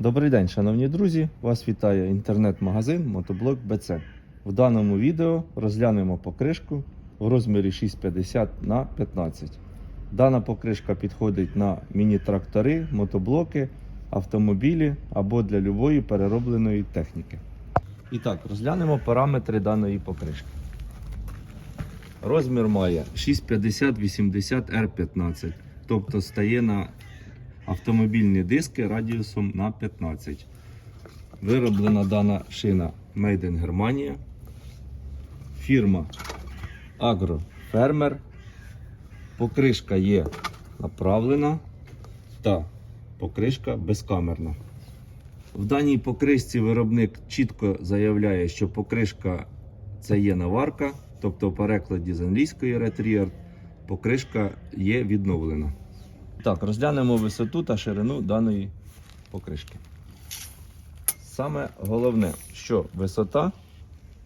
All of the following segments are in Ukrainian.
Добрий день, шановні друзі! Вас вітає інтернет-магазин Мотоблок БЦ. В даному відео розглянемо покришку в розмірі 650 на 15. Дана покришка підходить на міні-трактори, мотоблоки, автомобілі або для любої переробленої техніки. І так, розглянемо параметри даної покришки. Розмір має 650-80 R15, тобто стає на автомобільні диски радіусом на 15. Вироблена дана шина Made in Германія. Фірма Fermer. Покришка є направлена та покришка безкамерна. В даній покришці виробник чітко заявляє, що покришка це є наварка, тобто в перекладі з англійської Retrier покришка є відновлена. Так, розглянемо висоту та ширину даної покришки. Саме головне, що висота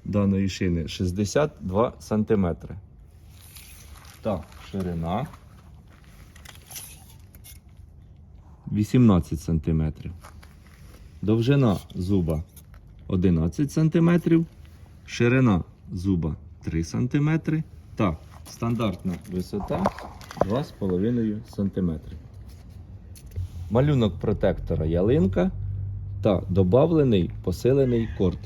даної шини 62 см. Так, ширина 18 см. Довжина зуба 11 см, ширина зуба 3 см та стандартна висота 2,5 см. Малюнок протектора ялинка та додавлений посилений корд.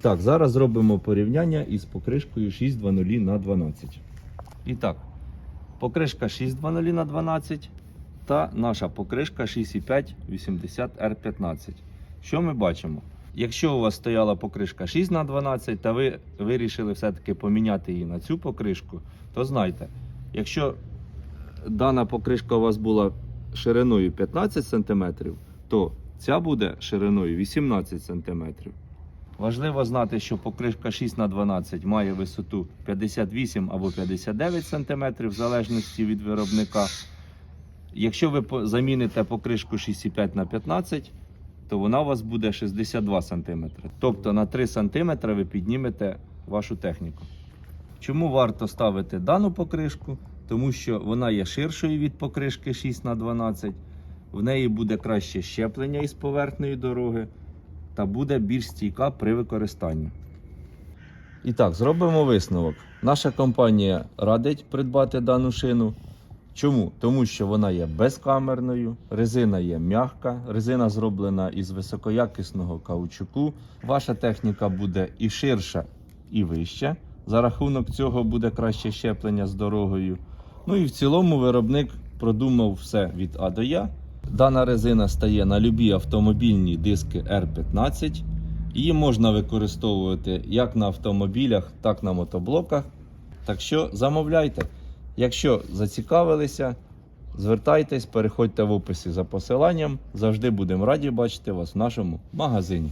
Так, зараз зробимо порівняння із покришкою 620 на 12. І так, покришка 620 на 12 та наша покришка 6,5 80 R15. Що ми бачимо? Якщо у вас стояла покришка 6 на 12 та ви вирішили все-таки поміняти її на цю покришку, то знайте, якщо дана покришка у вас була шириною 15 см, то ця буде шириною 18 см. Важливо знати, що покришка 6 на 12 має висоту 58 або 59 см в залежності від виробника. Якщо ви заміните покришку 6,5 на 15, то вона у вас буде 62 см. Тобто на 3 см ви піднімете вашу техніку. Чому варто ставити дану покришку? Тому що вона є ширшою від покришки 6 на 12 в неї буде краще щеплення із поверхної дороги та буде більш стійка при використанні. І так, зробимо висновок. Наша компанія радить придбати дану шину. Чому? Тому що вона є безкамерною, резина є м'яка, резина зроблена із високоякісного каучуку. Ваша техніка буде і ширша, і вища. За рахунок цього буде краще щеплення з дорогою. Ну і в цілому виробник продумав все від А до Я. Дана резина стає на любі автомобільні диски R15. Її можна використовувати як на автомобілях, так на мотоблоках. Так що замовляйте. Якщо зацікавилися, звертайтесь, переходьте в описі за посиланням. Завжди будемо раді бачити вас в нашому магазині.